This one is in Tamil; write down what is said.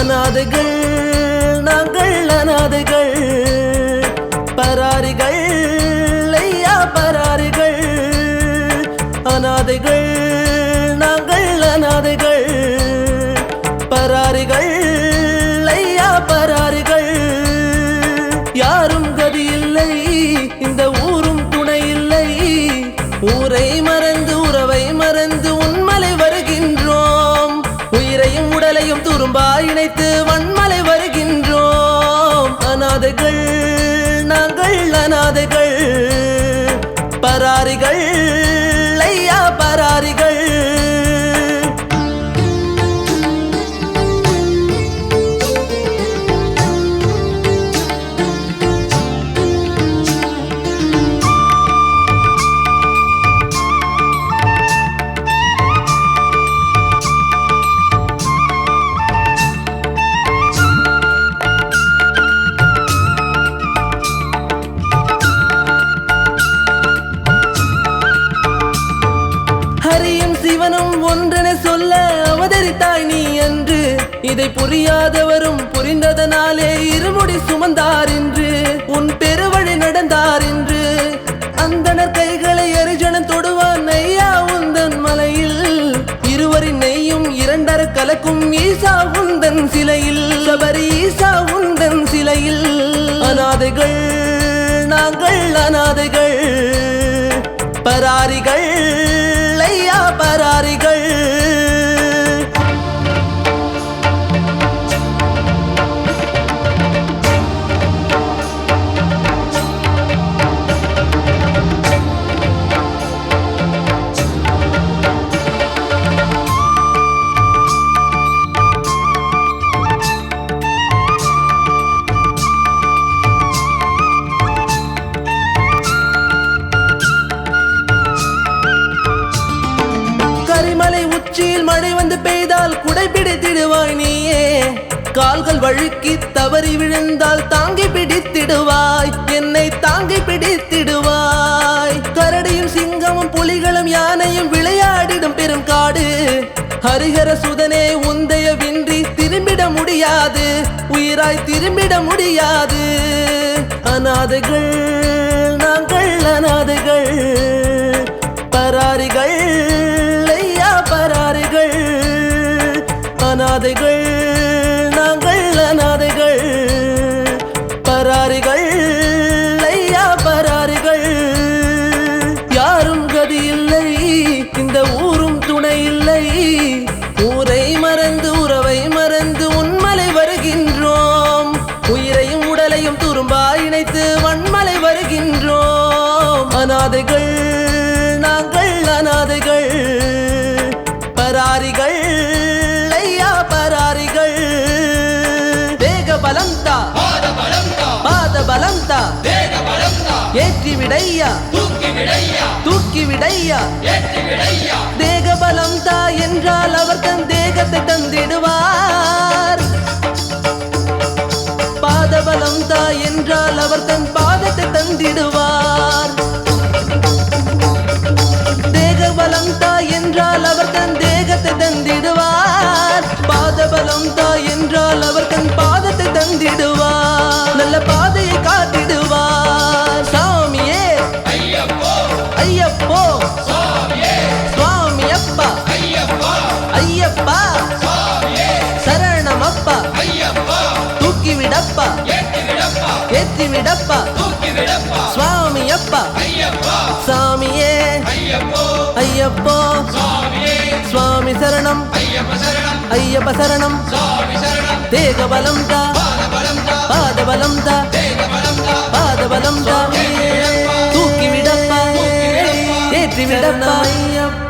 அனாதைகள் நாங்கள் அனாதைகள். பராரிகள் ஐயா பராரிகள். அனாதைகள் நாங்கள் அனாதைகள். பராரிகள் ஐயா பராரிகள். யாரும் நினைத்து வன்மலை வருகின்றோம். அநாதைகள் நாங்கள் அநாதைகள் பராரிகள் நீ என்று. இதை புரியாதவரும் புரிந்ததனாலே இருமுடி சுமந்தார் என்று உன் பெருவழி நடந்தார் என்று அந்தனர் கைகளை அரிஜனம் தொடுவான் ஐயா உந்தன் மலையில். இருவரின் நெய்யும் இரண்டர கலக்கும் ஈசா உந்தன் சிலையில். சபரி ஈசா உந்தன் சிலையில். அநாதைகள் நாங்கள் அநாதைகள் பராரிகள் பெய்தால் குடை பிடித்திடுவாய் நீயே. கால்கள் வழுக்கி தவறி விழுந்தால் தாங்கி பிடித்திடுவாய். என்னை தாங்கி பிடித்திடுவாய். கரடியும் சிங்கமும் புலிகளும் யானையும் விளையாடிடும் பெரும் காடு. ஹரிஹர சுதனே உந்தைய வின்றி திரும்பிட முடியாது. உயிராய் திரும்பிட முடியாது. அநாதைகள் நாங்கள் அநாதைகள் பராரிகள் அழைத்து இணைத்து வன்மலை வருகின்றோம். அநாதைகள் நாங்கள் அநாதைகள் பராரிகள் ஐயா பராரிகள். வேக பலந்தா பாத பலந்தா ஏற்றி விடையா தூக்கி விடையா தேக பலம் தா என்றால் அவர் தன் தேகத்தை தந்திடுவார். பாத பலம் தா என்றால் அவர் தன் பாதத்தை தந்திடுவார். தேக பலம் தா என்றால் அவர் தன் தேகத்தை தந்திடுவார். பாத பலம் தா என்றால் அவர் தன் பாதத்தை தந்திடுவார். நல்ல பாதையை காட்டிடுவார் சாமியே. ஐயப்போ. சுவாமி அப்பா ஐயப்பா. சரணமப்பா. ஏத்தி விடப்பா சுவாமி அப்பா சாமியே. ஐயப்போ. சுவாமி சரணம். ஐயப்ப சரணம். ஐயப்ப தேக பலம் தா. பாத பலம் தா. வேக பாத பலம் தா. தூக்கி விடப்பா ஏற்றி விடப்பா ஐயப்பா